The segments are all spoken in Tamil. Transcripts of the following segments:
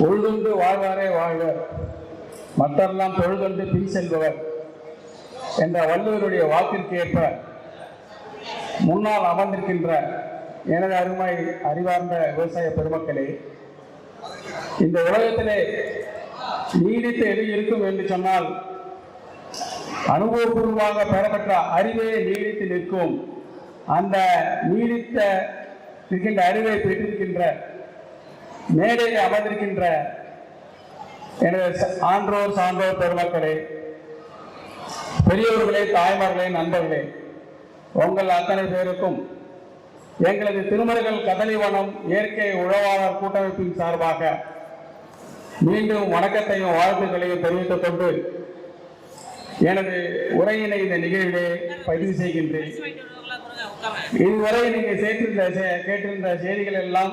பொழுதுண்டு வாழ்வாரே வாழ்வர் மற்றெல்லாம் பொழுதுண்டு பின் செல்பவர். என்ற வள்ளுவருடைய வாக்கிற்கு ஏற்ப முன்னால் அமர்ந்திருக்கின்ற எனது அருமை அறிவார்ந்த விவசாய பெருமக்களே இந்த உலகத்திலே நீடித்து எது இருக்கும் என்று சொன்னால் அனுபவபூர்வமாக பெறப்பட்ட அறிவே நீடித்து நிற்கும். அந்த நீடித்த இருக்கின்ற அறிவை பெற்றிருக்கின்ற மேடையில் அமர்ந்திருக்கின்ற எனது ஆன்றோர் சான்றோர் பெருமக்களே பெரியவர்களே தாய்மார்களே நண்பர்களே உங்கள் அத்தனை பேருக்கும் எங்களது திருமருகல் கதலிவனம் இயற்கை உழவாளர் கூட்டமைப்பின் சார்பாக மீண்டும் வணக்கத்தையும் வாழ்த்துக்களையும் தெரிவித்துக் கொண்டு எனது உரையினை இந்த நிகழ்விலே பதிவு செய்கின்றேன். இதுவரை நீங்கள் கேட்டிருந்த செ- கேட்டிருந்த செய்திகள் எல்லாம்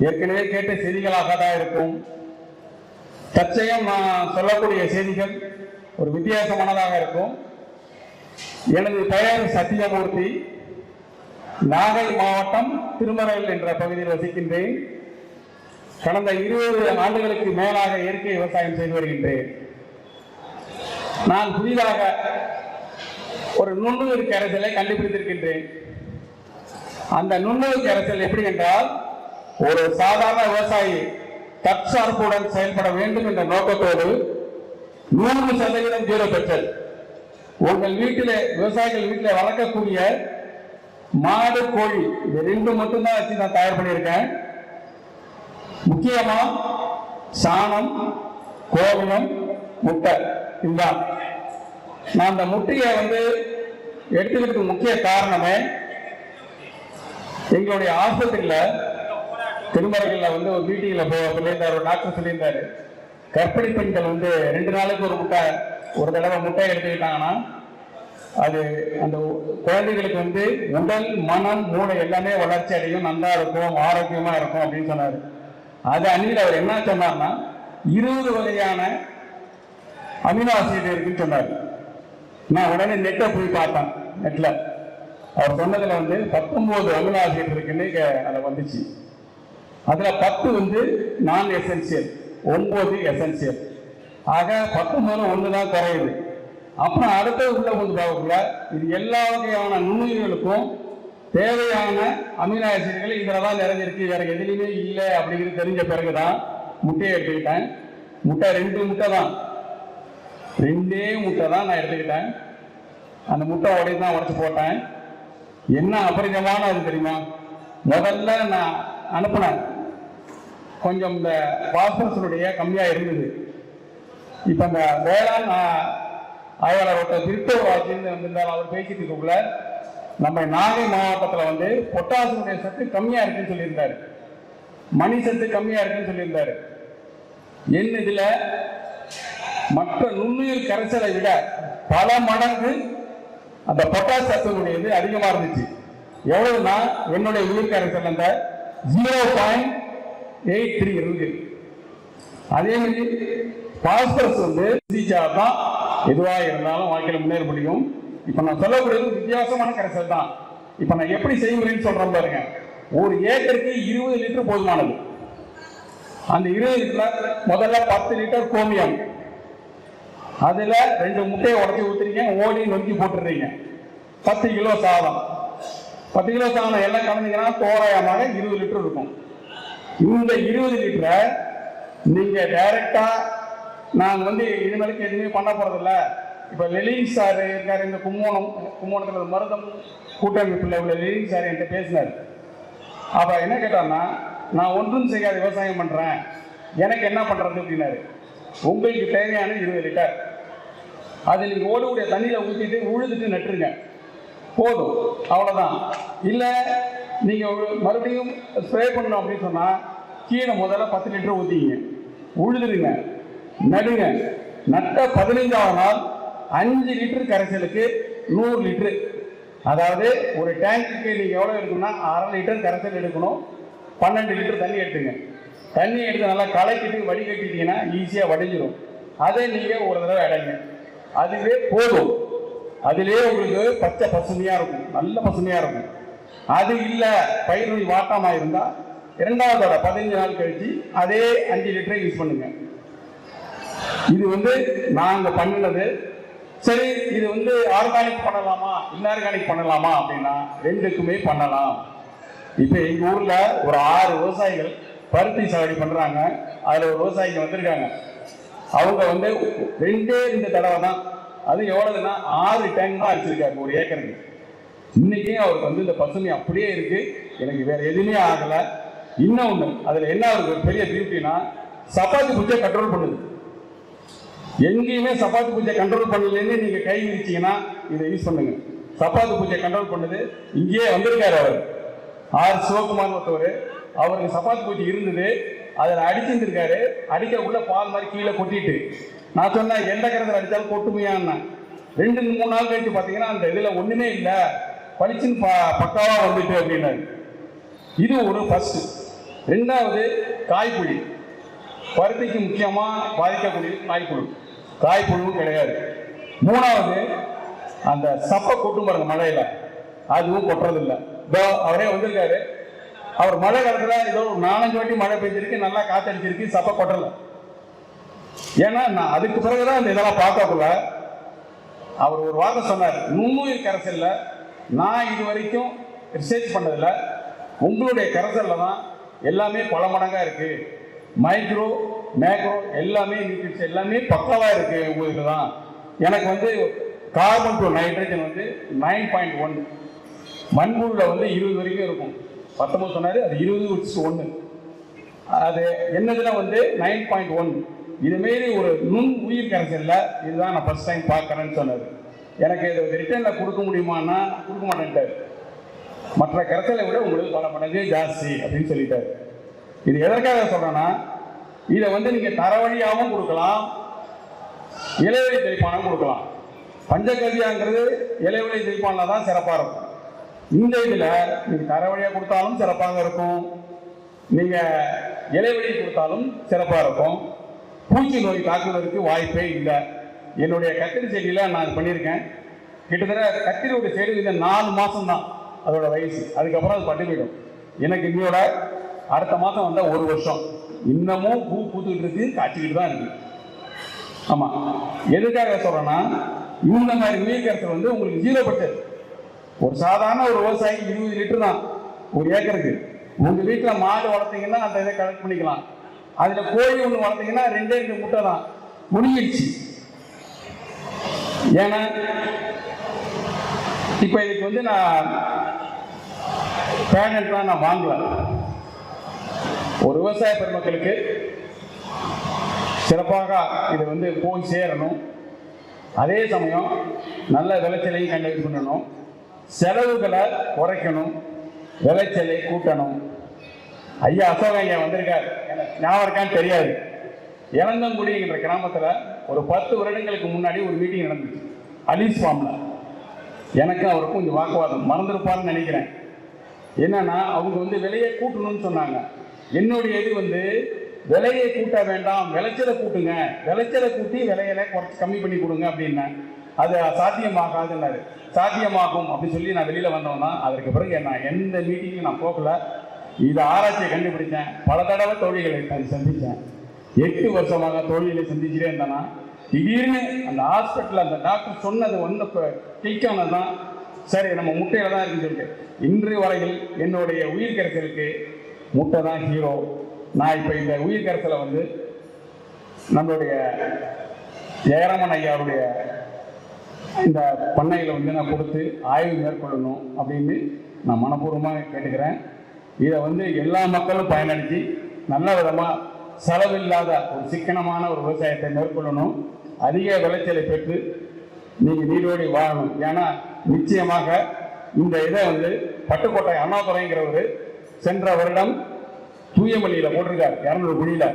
ஏற்கனவே கேட்ட செய்திகளாக தான் இருக்கும். தற்செயம் நான் சொல்லக்கூடிய செய்திகள் ஒரு வித்தியாசமானதாக இருக்கும். எனது பெயர் சத்தியமூர்த்தி. நாகை மாவட்டம் திருமறையில் என்ற பகுதியில் வசிக்கின்றேன். கடந்த இருபது ஆண்டுகளுக்கு மேலாக இயற்கை விவசாயம் செய்து வருகின்றேன். நான் புதிதாக ஒரு நுண்ணுயிர் கரைசலை கண்டுபிடித்திருக்கின்றேன். அந்த நுண்ணுயிர் கரைசல் எப்படி என்றால் ஒரு சாதாரண விவசாயி தற்சார்புடன் செயல்பட வேண்டும் என்ற நோக்கத்தோடு நூறு சதவீதம் ஜீரோ பெற்றல். உங்கள் வீட்டிலே விவசாயிகள் வீட்டிலே வளர்க்கக்கூடிய மாடு கோழி இது ரெண்டு மட்டும்தான் வச்சு நான் தயார் பண்ணியிருக்கேன். முக்கியமா சாணம் கோவிலம் முட்டை இதுதான். நான் அந்த முட்டையை வந்து எடுத்துக்கிறதுக்கு முக்கிய காரணமே எங்களுடைய ஆஸ்பத்திரியில் திருமறைகளில் வந்து ஒரு மீட்டிங்கில் போ சொல்லியிருந்தார் ஒரு டாக்டர் சொல்லியிருந்தார். கர்ப்பிணி பெண்கள் வந்து ரெண்டு நாளைக்கு ஒரு முட்டை ஒரு தடவை முட்டை எடுத்துக்கிட்டாங்கன்னா அது அந்த குழந்தைகளுக்கு வந்து உடல் மனம் மூளை எல்லாமே வளர்ச்சி அடையும் நல்லா இருக்கும் ஆரோக்கியமாக இருக்கும் அப்படின்னு சொன்னார். அது அன்னையில் அவர் என்ன சொன்னார்னா இருபது வகையான அமினோ ஆசிட் இருக்குன்னு சொன்னார். நான் உடனே நெட்டை போய் பார்த்தேன் நெட்டில் அவர் சொன்னதில் வந்து பத்தொம்போது அமினோ ஆசிட் இருக்குன்னு அதை வந்துச்சு. அதில் பத்து வந்து நான் எசென்சியல் ஒம்பது எசென்சியல் ஆக பத்து மூலம் ஒன்று தான் குறையுது. அப்புறம் அடுத்தது உள்ள கொண்டு போகக்குள்ள இது எல்லா வகையான நுண்ணுயிர்களுக்கும் தேவையான அமினோ ஆசிட்கள் இதில் தான் நிறைஞ்சிருக்கு. வேற எதுலையுமே இல்லை அப்படிங்கிறது தெரிஞ்ச பிறகு தான் முட்டையை எடுத்துக்கிட்டேன். முட்டை ரெண்டு முட்டை தான். ரெண்டே முட்டை தான் நான் எடுத்துக்கிட்டேன். அந்த முட்டை உடைய தான் உடச்சு போட்டேன். என்ன அபரிதமான அது தெரியுமா? முதல்ல நான் அனுப்புனேன். கொஞ்சம் இந்த பாஸ்பரஸனுடைய கம்மியாக இருந்தது. இப்போ இந்த வேளாண் ஆய்வாளர் ஒருத்தர் திருப்பூர் வாட்சின்னு அவர் பேசிட்டு இருக்கக்குள்ள நம்ம நாகை மாவட்டத்தில் வந்து பொட்டாசியனுடைய சத்து கம்மியாக இருக்குன்னு சொல்லியிருந்தாரு. மணி சத்து கம்மியாக இருக்குன்னு சொல்லியிருந்தாரு. என் இதில் மற்ற நுண்ணுயிர் கரைசலை விட பல மடங்கு அந்த பொட்டாஸ் சத்துனுடையது அதிகமாக இருந்துச்சு. எவ்வளவுனா என்னுடைய உயிர் கரைசல் அந்த ஜீரோ பாயிண்ட் எயிட் த்ரீ இருக்கு அதே மாதிரி பாஸ்பரஸ் வந்து சிகிச்சா தான் எதுவாக இருந்தாலும் வாழ்க்கையில் முன்னேற முடியும். இப்போ நான் சொல்லக்கூடியது வித்தியாசமான கரைசல் தான். இப்போ நான் எப்படி செய்முறைன்னு சொல்கிறேன் பாருங்க. ஒரு ஏக்கருக்கு இருபது லிட்டர் போதுமானது. அந்த இருபது லிட்டர் முதல்ல பத்து லிட்டர் கோமியம். அதில் ரெண்டு முட்டையை உடச்சி ஊற்றுறீங்க ஓடி நொறுக்கி போட்டுடுறீங்க பத்து கிலோ சாதம். பத்து கிலோ சாதம் எல்லாம் கலந்தீங்கன்னா தோராயமாக இருபது லிட்டர் இருக்கும். இந்த இருபது லிட்டரை நீங்க டைரக்டா நாங்கள் வந்து இனிமேலுக்கு எதுவுமே பண்ண போகிறதில்ல இப்ப லெலின் சார் இருக்காரு இந்த கும்போணம் கும்போணத்துல மருதம் கூட்டமைப்புல உள்ள லெலின் சார் என்கிட்ட பேசினார். அப்ப என்ன கேட்டான்னா நான் ஒன்றும் செய்யாத விவசாயம் பண்றேன். எனக்கு என்ன பண்றது அப்படின்னாரு. உங்களுக்கு தேவையான இருபது லிட்டர் அது நீங்க ஓடக்கூடிய தண்ணியில ஊத்திட்டு உழுதுட்டு நட்டுருங்க. போதும். அவ்வளவுதான். இல்லை நீங்கள் ஒரு- மறுபடியும் ஸ்ப்ரே பண்ணணும் அப்படின்னு சொன்னால் கீழே முதல்ல பத்து லிட்டர் ஊற்றிங்க உழுதுருங்க நடுங்க. நட்ட பதினைஞ்சாவது நாள் அஞ்சு லிட்டர் கரைசலுக்கு நூறு லிட்டரு. அதாவது ஒரு டேங்க்கு நீங்கள் எவ்வளோ எடுக்கணும்னா அரை லிட்டர் கரைசல் எடுக்கணும். பன்னெண்டு லிட்டர் தண்ணி எடுத்துங்க. தண்ணி எடுத்து நல்லா கலக்கிட்டு வடிகட்டிட்டீங்கன்னா ஈஸியாக வடிஞ்சிடும் அதை நீங்கள் ஒரு தடவை அடைங்க. அதுவே போதும். அதிலே உங்களுக்கு பச்சை பசுமையாக இருக்கும். நல்ல பசுமையாக இருக்கும். அது இல்லை பயிர் வாட்டமாக இருந்தால் இரண்டாவதோட பதினஞ்சு நாள் கழிச்சு அதே அஞ்சு லிட்டரை யூஸ் பண்ணுங்க. இது வந்து நாங்கள் பண்ணினது. சரி இது வந்து ஆர்கானிக் பண்ணலாமா? இன்ஆர்கானிக் பண்ணலாமா அப்படின்னா ரெண்டுக்குமே பண்ணலாம். இப்போ எங்கள் ஊரில் ஒரு ஆறு விவசாயிகள் பருத்தி சாகுடி பண்ணுறாங்க அதில் ஒரு விவசாயிங்க வந்திருக்காங்க. அவங்க வந்து ரெண்டே ரெண்டு தடவை தான் அது எவ்வளவுன்னா ஆறு டேங்க் தான் அடிச்சிருக்காங்க ஒரு ஏக்கருக்கு. இன்னைக்கே அவருக்கு வந்து இந்த பசுமை அப்படியே இருக்கு. எனக்கு வேற எதுவுமே ஆகல. இன்னும் ஒண்ணு அதுல என்ன அவருக்கு ஒரு பெரிய பியூட்டினா சப்பாத்தி பூஜை கண்ட்ரோல் பண்ணுது. எங்கேயுமே சப்பாத்தி பூஜை கண்ட்ரோல் பண்ணலன்னு நீங்க கை விரிச்சீங்கன்னா இதை யூஸ் பண்ணுங்க. சப்பாத்தி பூஜை கண்ட்ரோல் பண்ணுது. இங்கேயே வந்திருக்காரு அவர். ஆர். சிவகுமார் ஒருத்தவர். அவருக்கு சப்பாத்தி பூச்சி இருந்தது. அதில் அடிச்சிருந்துருக்காரு. அடிக்க பால் மாதிரி கீழே கொட்டிட்டு. நான் சொன்னேன் எந்த கரத்தில் அடித்தாலும் கொட்டுமையான்னு. ரெண்டு மூணு நாள் கழிச்சு பார்த்தீங்கன்னா அந்த இதில் ஒன்றுமே இல்லை. பளிச்சுன்னு ப பக்காவாக வந்துட்டு அப்படின்னாரு. இது ஒரு ஃபர்ஸ்ட் ரெண்டாவது காய்ப்புளி பருத்திக்கு முக்கியமாக பாதிக்கக்கூடிய காய்ப்புழு. காய்ப்புழுவும் கிடையாது. மூணாவது அந்த சப்பை கொட்டும் பாருங்க மழையில அதுவும் கொட்டுறதில்ல. இதோ அவரே வந்திருக்காரு. அவர் மழை காலத்தில் ஏதோ ஒரு நாலஞ்சு வாட்டி மழை பெஞ்சிருக்கு நல்லா காத்தடிச்சிருக்கு சப்பை கொட்டல. ஏன்னா நான் அதுக்கு பிறகுதான் அந்த இதெல்லாம் பார்க்கக்குள்ள அவர் ஒரு வார்த்தை சொன்னார் நுண்ணுயிர் கரைசல்ல நான் இது வரைக்கும் ரிசர்ச் பண்ணதில் உங்களுடைய கரசலில் தான் எல்லாமே பல மடங்காக இருக்குது மைக்ரோ மேக்ரோ எல்லாமே நியூட்ரிட்ஸ் எல்லாமே பக்காவா இருக்குது உங்களுக்கு தான். எனக்கு வந்து கார்பன் டு நைட்ரஜன் வந்து நைன் பாயிண்ட் ஒன் மண்புழுவில் வந்து இருபது வரைக்கும் இருக்கும். பத்தொம்பது சொன்னார் அது இருபது வச்சு ஒன்று அது என்னதுன்னா வந்து நைன் பாயிண்ட் ஒன் இதுமாரி ஒரு நுண் உயிர் கரைசல்ல இதுதான் நான் ஃபர்ஸ்ட் டைம் பார்க்குறேன்னு சொன்னார். எனக்கு இதை ரிட்டர்னில் கொடுக்க முடியுமான்னா கொடுக்க மாட்டேன்ட்டார். மற்ற கருத்தலை விட உங்களுக்கு பல மடங்கு ஜாஸ்தி அப்படின்னு சொல்லிட்டார். இது எதற்காக சொல்கிறேன்னா இதை வந்து நீங்கள் தரவழியாகவும் கொடுக்கலாம் இலைவழி தெளிப்பானும் கொடுக்கலாம். பஞ்சகவியாங்கிறது இலைவழி தெளிப்பானில் தான் சிறப்பாக இருக்கும். இந்த இதில் நீங்கள் தரவழியாக கொடுத்தாலும் சிறப்பாக இருக்கும். நீங்கள் இலைவழி கொடுத்தாலும் சிறப்பாக இருக்கும். பூச்சி நோய் தாக்குவதற்கு வாய்ப்பே இல்லை. என்னுடைய கத்திரி செடியில் நான் பண்ணியிருக்கேன். கிட்டத்தட்ட கத்திரியோட செடி இந்த நாலு மாதம் தான் அதோட வயசு. அதுக்கப்புறம் அது பட்டு போயிடும் எனக்கு இன்னையோட அடுத்த மாதம் வந்தால் ஒரு வருஷம். இன்னமும் பூ பூத்துக்கிட்டு இருக்கு காய்ச்சிக்கிட்டு தான் இருக்கு. ஆமாம் எதுக்காக சொல்கிறேன்னா இந்த மாதிரி உயிர் வந்து உங்களுக்கு ஜீரோ பட்ஜெட் ஒரு சாதாரண ஒரு விவசாயிக்கு இருபது லிட்டர் தான் ஒரு ஏக்கருக்கு. உங்கள் வீட்டில் மாடு வளர்த்தீங்கன்னா அந்த இதை கலெக்ட் பண்ணிக்கலாம். அதில் கோழி ஒன்று வளர்த்தீங்கன்னா ரெண்டே ரெண்டு முட்டை தான். முடிஞ்சிடுச்சு ஏன்னா இப்போ இதுக்கு வந்து நான் பேனட்லாம் நான் வாங்கல ஒரு விவசாய பெருமக்களுக்கு சிறப்பாக இது வந்து போய் சேரணும். அதே சமயம் நல்ல விளைச்சலையும் கண்டக்ட் பண்ணணும் செலவுகளை குறைக்கணும். விளைச்சலை கூட்டணும். ஐயா அசோக ஐயா வந்திருக்கார். ஞாபகம் இருக்கான்னு தெரியாது. இளந்தங்குடிங்கிற கிராமத்தில் ஒரு பத்து வருடங்களுக்கு முன்னாடி ஒரு மீட்டிங் நடந்துச்சு. அலிஸ் ஃபார்மில். எனக்கு அவருக்கும் கொஞ்சம் வாக்குவாதம். மறந்துருப்பான்னு நினைக்கிறேன். என்னன்னா அவங்க வந்து விலையை கூட்டணும்னு சொன்னாங்க. என்னுடைய இது வந்து விலையை கூட்ட வேண்டாம் விளைச்சலை கூட்டுங்க. விளைச்சலை கூட்டி விலையில குறைச்சி கம்மி பண்ணி கொடுங்க அப்படின்னேன் அது சாத்தியமாகாதுன்னாரு. சாத்தியமாகும் அப்படின்னு சொல்லி நான் வெளியில் வந்தோம்னா அதற்கு பிறகு நான் எந்த மீட்டிங்கும் நான் போகல. இதை ஆராய்ச்சியை கண்டுபிடிச்சேன். பல தடவை தோழிகளை நான் சந்தித்தேன் எட்டு வருஷமாக தோழிகளை சந்திச்சுட்டே இருந்தேன்னா திடீர்னு அந்த ஹாஸ்பிட்டலில் அந்த டாக்டர் சொன்னது ஒன்று கிளிக் தான் சரி நம்ம முட்டையில் தான் இருக்குன்னு சொல்லிட்டு. இன்று வரையில் என்னுடைய உயிர் கரைசலுக்கு முட்டை தான் ஹீரோ நான் இப்போ இந்த உயிர் கரைசலை வந்து நம்மளுடைய ஜெயராமன் ஐயாவுடைய இந்த பண்ணையில் வந்து நான் கொடுத்து ஆய்வு மேற்கொள்ளணும் அப்படின்னு நான் மனப்பூர்வமாக கேட்டுக்கிறேன். இதை வந்து எல்லா மக்களும் பயனடைஞ்சு நல்ல விதமாக செலவில்லாத ஒரு சிக்கனமான ஒரு விவசாயத்தை மேற்கொள்ளணும். அதிக விளைச்சலை பெற்று நீங்கள் நீரோடி வாழணும். ஏன்னா நிச்சயமாக இந்த இதை வந்து பட்டுக்கோட்டை அண்ணாதுரைங்கிறவர் சென்ற வருடம் தூயமல்லியில் போட்டிருக்கார் இரநூறு குழியில்.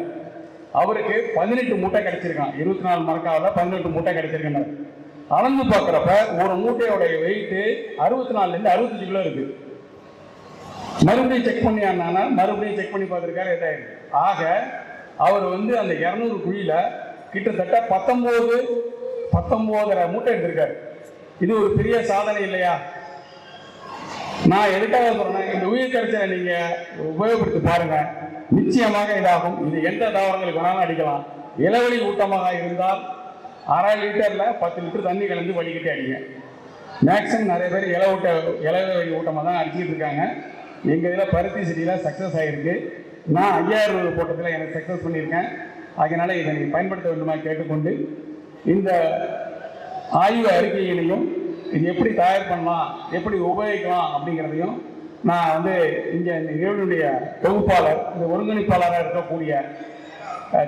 அவருக்கு பதினெட்டு மூட்டை கிடைச்சிருக்கான். இருபத்தி நாலு மரக்காவில் பதினெட்டு மூட்டை கிடைச்சிருக்குன்னு அளந்து பார்க்குறப்ப ஒரு மூட்டையோடைய வெயிட்டு அறுபத்தி நாலுலேருந்து அறுபத்தஞ்சு கிலோ இருக்கு. மறுபடியும் செக் பண்ணி மறுபடியும் செக் பண்ணி பார்த்துருக்காரு இதாயிருக்கு ஆக அவர் வந்து அந்த இரநூறு குழியில் கிட்டத்தட்ட பத்தொம்போது பத்தொம்போதரை மூட்டை எடுத்திருக்காரு. இது ஒரு பெரிய சாதனை இல்லையா? நான் எதுக்காக சொல்றேன்? இந்த உயிர் கரைச்சலை நீங்க உபயோகப்படுத்தி பாருங்க. நிச்சயமாக இதாகும். இது எந்த தாவரங்களுக்கு வேணாலும் அடிக்கலாம். இளவெளி ஊட்டமாக இருந்தால் அரை லிட்டர்ல பத்து லிட்டர் தண்ணி கலந்து வடிக்கிட்டே அடிங்க. மேக்ஸிமம் நிறைய பேர் இலை ஊட்ட இளவெளி ஊட்டமாக தான் அடிச்சிட்டு இருக்காங்க. எங்கள் இதில் பருத்தி செடியில் சக்ஸஸ் ஆகிருக்கு நான் ஐயாயிரம் ரூபாய் போட்டதில் எனக்கு சக்ஸஸ் பண்ணியிருக்கேன். அதனால் இதை நீங்கள் பயன்படுத்த வேண்டுமா கேட்டுக்கொண்டு இந்த ஆய்வு அறிக்கையிலையும் இது எப்படி தயார் பண்ணலாம் எப்படி உபயோகிக்கலாம் அப்படிங்கிறதையும் நான் வந்து இங்கே இந்த நிகழ்வுடைய தொகுப்பாளர் இந்த ஒருங்கிணைப்பாளராக இருக்கக்கூடிய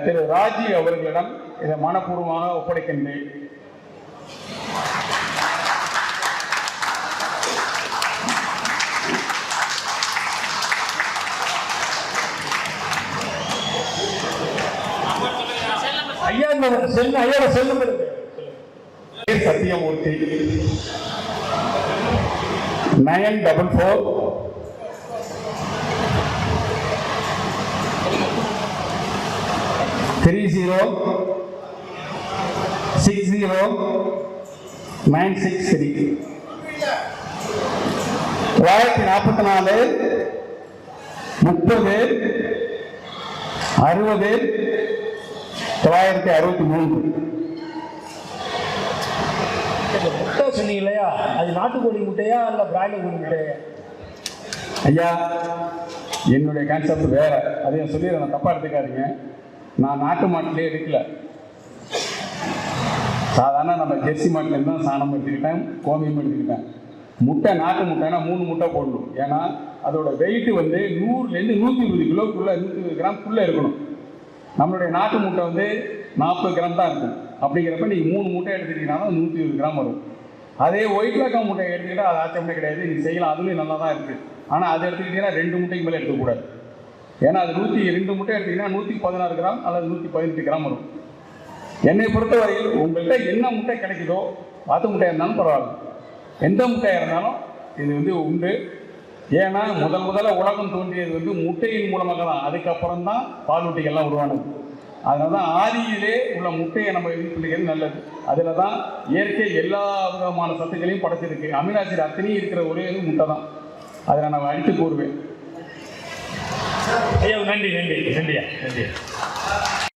திரு ராஜி அவர்களிடம் இதை மனப்பூர்வமாக ஒப்படைக்கின்றேன். ஐயா செல்லு ஐயா cell Sathyamoorthy. Nine double four three zero six zero nine six three தொள்ளாயிரத்தி நாற்பத்தி நாலு முப்பது அறுபது தொள்ளாயிரத்தி அறுபத்தி மூணு இந்த முட்டை சொன்னீங்க இல்லையா அது நாட்டுக்கோழி முட்டையா இல்ல பிராய்லர் கோழி முட்டையா? ஐயா என்னுடைய கான்செப்ட் வேற. அதையும் சொல்லிடுறேன் நான் தப்பா எடுத்துக்காதீங்க. நான் நாட்டு மாட்டிலே எடுக்கல சாதாரண நம்ம ஜெர்சி மாட்டிலேருந்து தான் சாணம் எடுத்துக்கிட்டேன் கோமியம் எடுத்துக்கிட்டேன். முட்டை நாட்டு முட்டைனா மூணு முட்டை போடணும். ஏன்னா அதோட வெயிட் வந்து நூறுலேருந்து நூற்றி இருபது கிலோக்குள்ள நூற்றி இருபது கிராம்குள்ளே இருக்கணும். நம்மளுடைய நாட்டு முட்டை வந்து நாற்பது கிராம் தான் இருக்கும். அப்படிங்கிறப்ப நீங்கள் மூணு முட்டை எடுத்துக்கிட்டீங்கன்னா நூற்றி இருபது கிராம் வரும். அதே ஒயிட் லக்கம் மூட்டை எடுத்துக்கிட்டால் அது ஆச்சமே கிடையாது. நீங்கள் செய்யலாம். அதுலேயும் நல்லா தான் இருக்குது ஆனால் அது எடுத்துக்கிட்டீங்கன்னா ரெண்டு மூட்டைக்கு மேலே எடுக்கக்கூடாது ஏன்னா அது நூற்றி ரெண்டு மூட்டை எடுத்தீங்கன்னா நூற்றி பதினாறு கிராம் அல்லது நூற்றி பதினெட்டு கிராம் வரும். என்னை பொறுத்தவரையில் உங்கள்கிட்ட என்ன முட்டை கிடைக்குதோ வாத்து முட்டையாக இருந்தாலும் பரவாயில்ல. எந்த முட்டையாக இருந்தாலும் இது வந்து உண்டு. ஏன்னா முதல் முதல்ல உலகம் தோன்றியது வந்து முட்டையின் மூலமாக தான் அதுக்கப்புறம் தான் பாலூட்டிகள்லாம் உருவானது. அதனால தான் ஆதியிலே உள்ள முட்டையை நம்ம யூஸ் பண்ணிக்கிறது நல்லது. அதில் தான் இயற்கை எல்லா விதமான சத்துக்களையும் படைச்சிருக்கு. அமினாசிட் அத்தனையும் இருக்கிற ஒரே இது முட்டை தான் அதை நான் அடித்து கூறுவேன். ஐயா நன்றி நன்றி நன்றியா? நன்றியா?